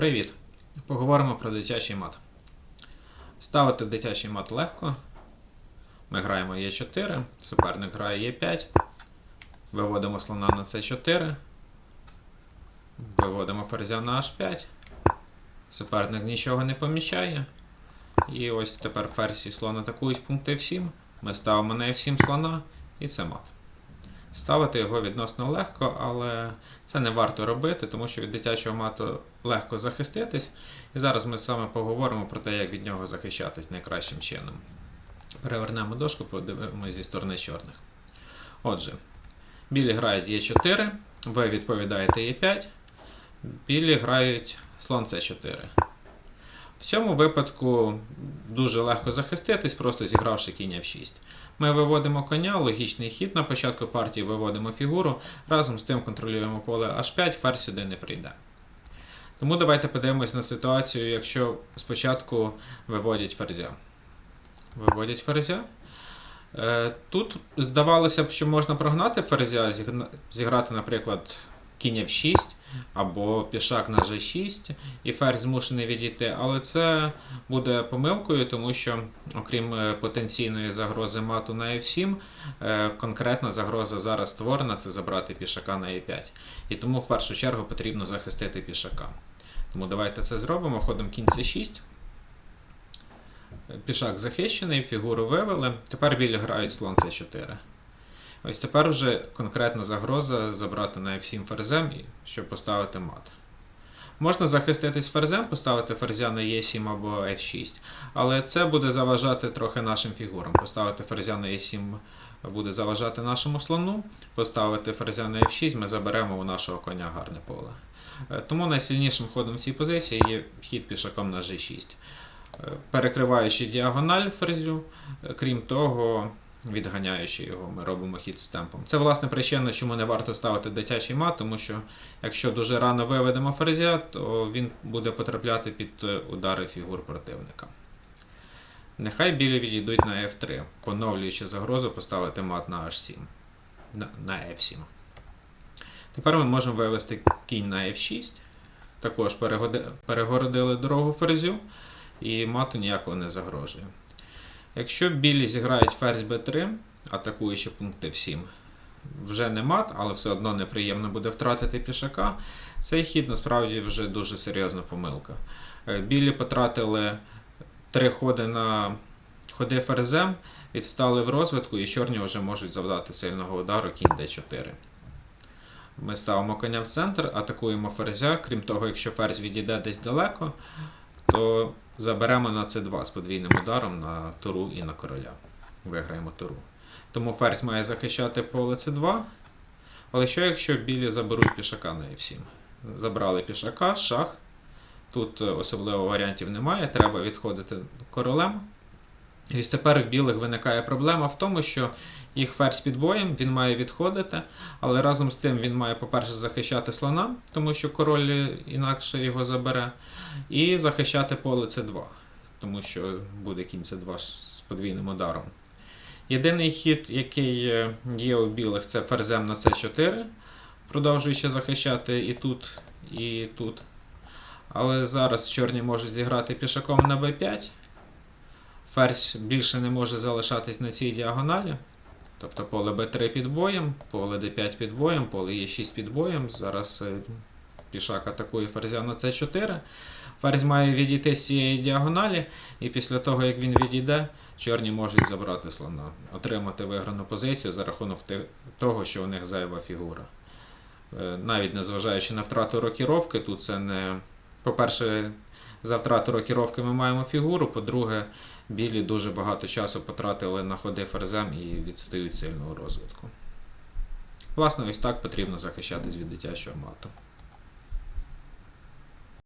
Привіт! Поговоримо про дитячий мат. Ставити дитячий мат легко. Ми граємо Е4, суперник грає Е5. Виводимо слона на С4. Виводимо ферзя на H5. Суперник нічого не помічає. І ось тепер ферзь і слон атакують з пункту F7. Ми ставимо на F7 слона і це мат. Ставити його відносно легко, але це не варто робити, тому що від дитячого мату легко захиститись. І зараз ми саме поговоримо про те, як від нього захищатись найкращим чином. Перевернемо дошку, подивимося зі сторони чорних. Отже, білі грають Е4, ви відповідаєте Е5, білі грають слон С4. В цьому випадку дуже легко захиститись, просто зігравши кінь F6. Ми виводимо коня, логічний хід на початку партії виводимо фігуру, разом з тим контролюємо поле H5, ферзь сюди не прийде. Тому давайте подивимось на ситуацію, якщо спочатку виводять ферзя. Виводять ферзя. Е, Тут здавалося б, що можна прогнати ферзя, зіграти, наприклад, кінь F6 або пішак на G6, і ферзь змушений відійти. Але це буде помилкою, тому що, окрім е, потенційної загрози мату на F7, е, конкретна загроза зараз створена це забрати пішака на E5. І тому в першу чергу потрібно захистити пішака. Тому давайте це зробимо. Ходом кінь C6. Пішак захищений, фігуру вивели. Тепер білі грають слон C4. Ось тепер вже конкретна загроза забрати на F7 ферзем, щоб поставити мат. Можна захиститись ферзем, поставити ферзя на E7 або F6, але це буде заважати трохи нашим фігурам. Поставити ферзя на E7 буде заважати нашому слону, поставити ферзя на F6 ми заберемо у нашого коня гарне поле. Е, Тому найсильнішим ходом в цій позиції є хід пішаком на G6. Е, Перекриваючи діагональ ферзю, е, крім того, відганяючи його, ми робимо хід з темпом. Це власне причина, чому не варто ставити дитячий мат, тому що якщо дуже рано виведемо ферзя, то він буде потрапляти під е, удари фігур противника. Нехай білі відійдуть на F3, поновлюючи загрозу поставити мат на H7. На, на F7. Тепер ми можемо вивести кінь на F6. Також перегородили дорогу ферзю, і мату ніякого не загрожує. Якщо білі зіграють ферзь b3, атакуючи пункт f7, вже не мат, але все одно неприємно буде втратити пішака. Цей хід насправді вже дуже серйозна помилка. Е, Білі потратили три ходи на ходи ферзем, відстали в розвитку, і чорні вже можуть завдати сильного удару кінь d4. Ми ставимо коня в центр, атакуємо ферзя. Крім того, якщо ферзь відійде десь далеко, то заберемо на c2 з подвійним ударом на туру і на короля. Виграємо туру. Тому ферзь має захищати поле c2. Але що якщо білі заберуть пішака на f7? Забрали пішака, шах. Тут е, особливо варіантів немає, треба відходити королем. І ось тепер в білих виникає проблема в тому, що їх ферзь під боєм, він має відходити, але разом з тим він має, по-перше, захищати слона, тому що король інакше його забере, і захищати поле С2, тому що буде кінь С2 з подвійним ударом. Єдиний хід, який е, є у білих, це ферзем на С4, продовжуючи захищати і тут, і тут. Але зараз чорні можуть зіграти пішаком на Б5. Ферзь більше не може залишатись на цій діагоналі. Тобто поле Б3 під боєм, поле Д5 під боєм, поле Е6 під боєм. Зараз е, пішак атакує ферзя на С4. Ферзь має відійти з цієї діагоналі, і після того, як він відійде, чорні можуть забрати слона, отримати виграну позицію за рахунок того, що у них зайва фігура. Е, Навіть незважаючи на втрату рокіровки, тут це не. По-перше, за втрату рокіровки ми маємо фігуру. По-друге, білі дуже багато часу потратили на ходи ферзем і відстають сильного розвитку. Власне, ось так потрібно захищатись від дитячого мату.